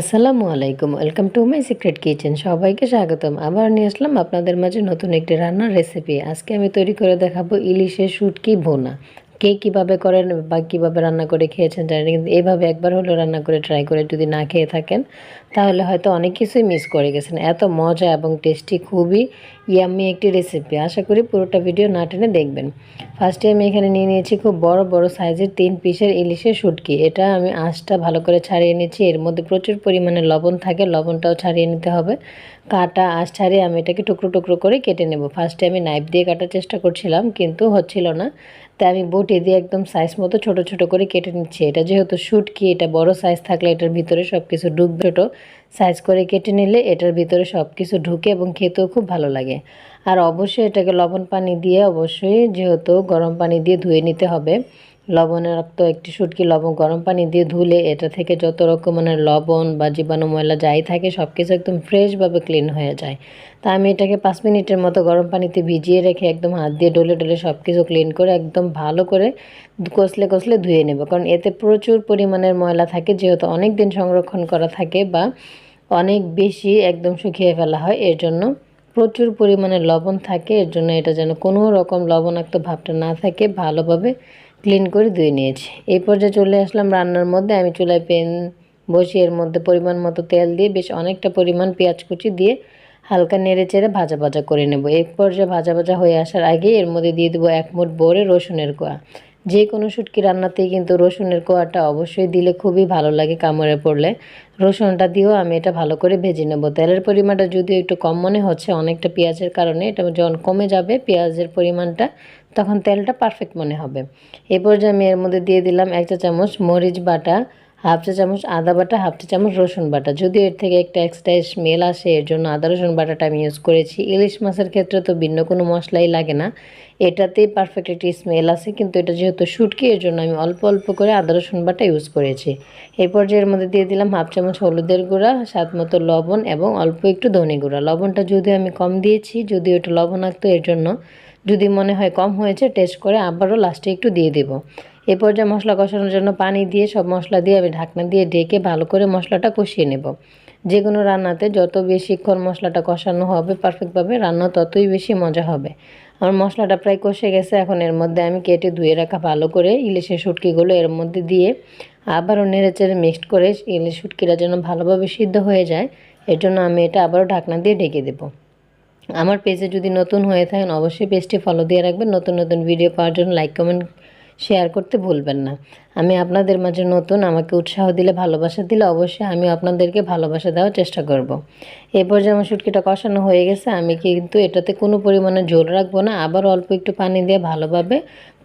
আসসালামু আলাইকুম, welcome to my secret kitchen. সবাইকে স্বাগতম। আবার নিয়ে আসলাম আপনাদের মাঝে নতুন একটি রান্নার রেসিপি আজকে আমি তৈরি করে দেখাবো ইলিশের শুটকি ভোনা। কে কীভাবে করেন বা কীভাবে রান্না করে খেয়েছেন জানেন, কিন্তু এইভাবে একবার হলেও রান্না করে ট্রাই করে যদি না খেয়ে থাকেন তাহলে হয়তো অনেক কিছুই মিস করে গেছেন। এত মজা এবং টেস্টি খুবই ইয়াম্মি একটি রেসিপি আশা করি পুরোটা ভিডিও না টেনে দেখবেন। ফার্স্টে আমি এখানে নিয়ে নিয়েছি খুব বড় বড় সাইজের তিন পিসের ইলিশের শুটকি। এটা আমি আঁশটা ভালো করে ছাড়িয়ে নিয়েছি। এর মধ্যে প্রচুর পরিমাণে লবণ থাকে, লবণটাও ছাড়িয়ে নিতে হবে। কাটা আঁশ ছাড়িয়ে আমি এটাকে টুকরো টুকরো করে কেটে নেব। ফার্স্টে আমি নাইফ দিয়ে কাটার চেষ্টা করছিলাম, কিন্তু হচ্ছিল না। তাই আমি বটি দিয়ে একদম সাইজ মতো ছোট ছোট করে কেটে নিচ্ছি। এটা যেহেতু শুটকি, এটা বড় সাইজ থাকলে এটার ভিতরে সব কিছু ঢুকবে। ছোটো সাইজ করে কেটে নিলে এটার ভিতরে সব কিছু ঢুকে এবং খেতেও খুব ভালো লাগে। আর অবশ্যই এটাকে লবণ পানি দিয়ে অবশ্যই যেহেতু গরম পানি দিয়ে ধুয়ে নিতে হবে। লবণের তো একটি শুটকি লবণ, গরম পানি দিয়ে ধুলে এটা থেকে যত রকমের লবণ বা জীবাণু ময়লা যাই থাকে সব কিছু একদম ফ্রেশভাবে ক্লিন হয়ে যায়। তা আমি এটাকে পাঁচ মিনিটের মতো গরম পানিতে ভিজিয়ে রেখে একদম হাত দিয়ে ডলে ডলে সব কিছু ক্লিন করে একদম ভালো করে কষলে কষলে ধুয়ে নেব। কারণ এতে প্রচুর পরিমাণের ময়লা থাকে, যেহেতু অনেক দিন সংরক্ষণ করা থাকে বা অনেক বেশি একদম শুকিয়ে ফেলা হয়, এর জন্য প্রচুর পরিমাণে লবণ থাকে, এর জন্য এটা যেন কোনো রকম লবণাক্ত ভাবটা না থাকে, ভালোভাবে ক্লিন করে ধুয়ে নিয়েছি। এই পর্যায়ে চলে আসলাম রান্নার মধ্যে। আমি চুলায় পেন বসিয়ে এর মধ্যে পরিমাণ মতো তেল দিয়ে বেশ অনেকটা পরিমাণ পেঁয়াজ কুচি দিয়ে হালকা নেড়ে চেড়ে ভাজা ভাজা করে নেব। এই পর্যায়ে ভাজা ভাজা হয়ে আসার আগে এর মধ্যে দিয়ে দেবো এক মুঠ বড়ে রসুনের কোয়া। যে কোনো শুটকি রান্নাতেই কিন্তু রসুনের কোয়াটা অবশ্যই দিলে খুবই ভালো লাগে কামড়ে পড়লে। রসুনটা দিয়েও আমি এটা ভালো করে ভেজে নেব। তেলের পরিমাণটা যদিও একটু কম মনে হচ্ছে অনেকটা পেঁয়াজের কারণে, এটা যখন কমে যাবে, পেঁয়াজের পরিমাণটা তখন তেলটা পারফেক্ট মনে হবে। এরপর যে আমি এর মধ্যে দিয়ে দিলাম এক চা চামচ মরিচ বাটা হাফ চা চামচ আদা বাটা, হাফ চা চামচ রসুন বাটা। যদিও এর থেকে একটা এক্সট্রা স্মেল আসে, এর জন্য আদা রসুন বাটাটা আমি ইউজ করেছি। ইলিশ মাছের ক্ষেত্রে তো ভিন্ন কোনো মশলাই লাগে না। এটাতেই পারফেক্ট একটি স্মেল আছে, কিন্তু এটা যেহেতু শুটকি, এর জন্য আমি অল্প অল্প করে আদা রসুন বাটা ইউজ করেছি। এই পর্যায়ের মধ্যে দিয়ে দিলাম হাফ চামচ হলুদের গুঁড়া, স্বাদ মতো লবণ এবং অল্প একটু ধনে গুঁড়া। লবণটা যদিও আমি কম দিয়েছি যদিও একটু লবণাক্ত, এর জন্য যদি মনে হয় কম হয়েছে টেস্ট করে আবারও লাস্টে একটু দিয়ে দেব। এ পর্যায়ে মশলা কষানোর জন্য পানি দিয়ে সব মশলা দিয়ে আমি ঢাকনা দিয়ে ঢেকে ভালো করে মশলাটা কষিয়ে নেব। যে কোনো রান্নাতে যত বেশিক্ষণ মশলাটা কষানো হবে পারফেক্টভাবে রান্না ততই বেশি মজা হবে। আমার মশলাটা প্রায় কষে গেছে, এখন এর মধ্যে আমি কেটে ধুয়ে রাখা ভালো করে ইলিশের শুটকিগুলো এর মধ্যে দিয়ে আবারও নেড়ে চেড়ে মিক্সড করে ইলিশ শুটকিটা যেন ভালোভাবে সিদ্ধ হয়ে যায়, এর জন্য আমি এটা আবারও ঢাকনা দিয়ে ঢেকে দেবো। আমার পেজে যদি নতুন হয়ে থাকেন, অবশ্যই পেজটি ফলো দিয়ে রাখবেন। নতুন নতুন ভিডিও পাওয়ার জন্য লাইক কমেন্ট শেয়ার করতে ভুলবেন না। আমি আপনাদের মাঝে নতুন, আমাকে উৎসাহ দিলে, ভালোবাসা দিলে অবশ্যই আমি আপনাদেরকে ভালোবাসা দেওয়ার চেষ্টা করব। এরপর আমার শুটকিটা কষানো হয়ে গেছে, আমি কিন্তু এটাতে কোনো পরিমাণে ঝোল রাখব না, আবার অল্প একটু পানি দিয়ে ভালোভাবে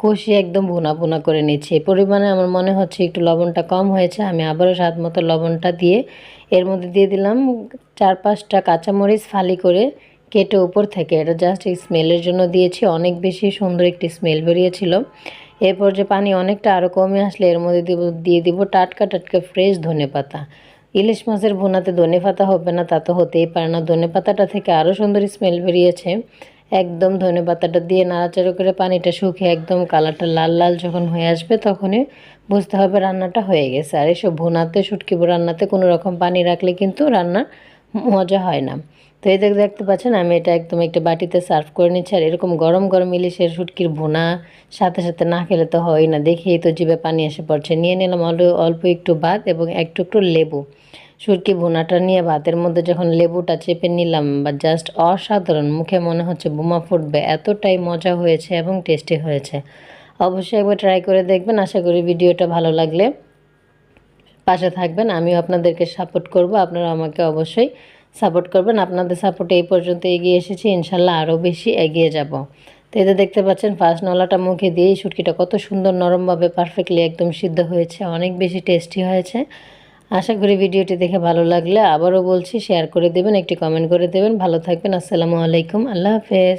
কষিয়ে একদম ভুনা ভুনা করে নিচ্ছি। এই পরিমাণে আমার মনে হচ্ছে একটু লবণটা কম হয়েছে, আমি আবারও স্বাদ মতো লবণটা দিয়ে এর মধ্যে দিয়ে দিলাম চার পাঁচটা কাঁচামরিচ ফালি করে কেটে উপর থেকে। এটা জাস্ট এই স্মেলের জন্য দিয়েছি, অনেক বেশি সুন্দর একটি স্মেল বেরিয়েছিল। এরপর যে পানি অনেকটা আরও কমে আসলে এর মধ্যে দিব, দিয়ে দিব টাটকা টাটকা ফ্রেশ ধনে পাতা। ইলিশ মাছের ভুনাতে ধনে পাতা হবে না, তা তো হতেই পারে না। ধনে পাতাটা থেকে আরও সুন্দর স্মেল বেরিয়েছে। একদম ধনে পাতাটা দিয়ে নাড়াচাড়া করে পানিটা শুকিয়ে একদম কালারটা লাল লাল যখন হয়ে আসবে তখনই বুঝতে হবে রান্নাটা হয়ে গেছে। আর এসব ভুনাতে, শুটকি রান্নাতে কোনো রকম পানি রাখলে কিন্তু রান্নার মজা হয় না। তো এই দেখ, দেখতে পাচ্ছেন, আমি এটা একদম একটা বাটিতে সার্ভ করে নিচ্ছি। আর এরকম গরম গরম ইলিশের শুটকির ভুনা, সাথে সাথে না খেলে তো হয় না। দেখেই তো জিভে পানি এসে পড়ছে। নিয়ে নিলাম অল্প অল্প একটু ভাত এবং একটু একটু লেবু। শুটকি ভুনাটা নিয়ে ভাতের মধ্যে যখন লেবুটা চেপে নিলাম বা জাস্ট অসাধারণ, মুখে মনে হচ্ছে বোমা ফুটবে। এতটাই মজা হয়েছে এবং টেস্টি হয়েছে। অবশ্যই একবার ট্রাই করে দেখবেন। আশা করি ভিডিওটা ভালো লাগলে। পাশে থাকবেন, আমিও আপনাদেরকে সাপোর্ট করব, আপনারা আমাকে অবশ্যই সাপোর্ট করবেন। আপনাদের সাপোর্টে এই পর্যন্ত এগিয়ে এসেছি, ইনশাল্লাহ আরও বেশি এগিয়ে যাব। তো এতে দেখতে পাচ্ছেন ফার্স্ট নলাটা মুখে দিয়েই শুটকিটা কত সুন্দর নরমভাবে পারফেক্টলি একদম সিদ্ধ হয়েছে, অনেক বেশি টেস্টি হয়েছে। আশা করি ভিডিওটি দেখে ভালো লাগলে আবারও বলছি শেয়ার করে দেবেন, একটি কমেন্ট করে দেবেন। ভালো থাকবেন, আসসালামু আলাইকুম, আল্লাহ হাফেজ।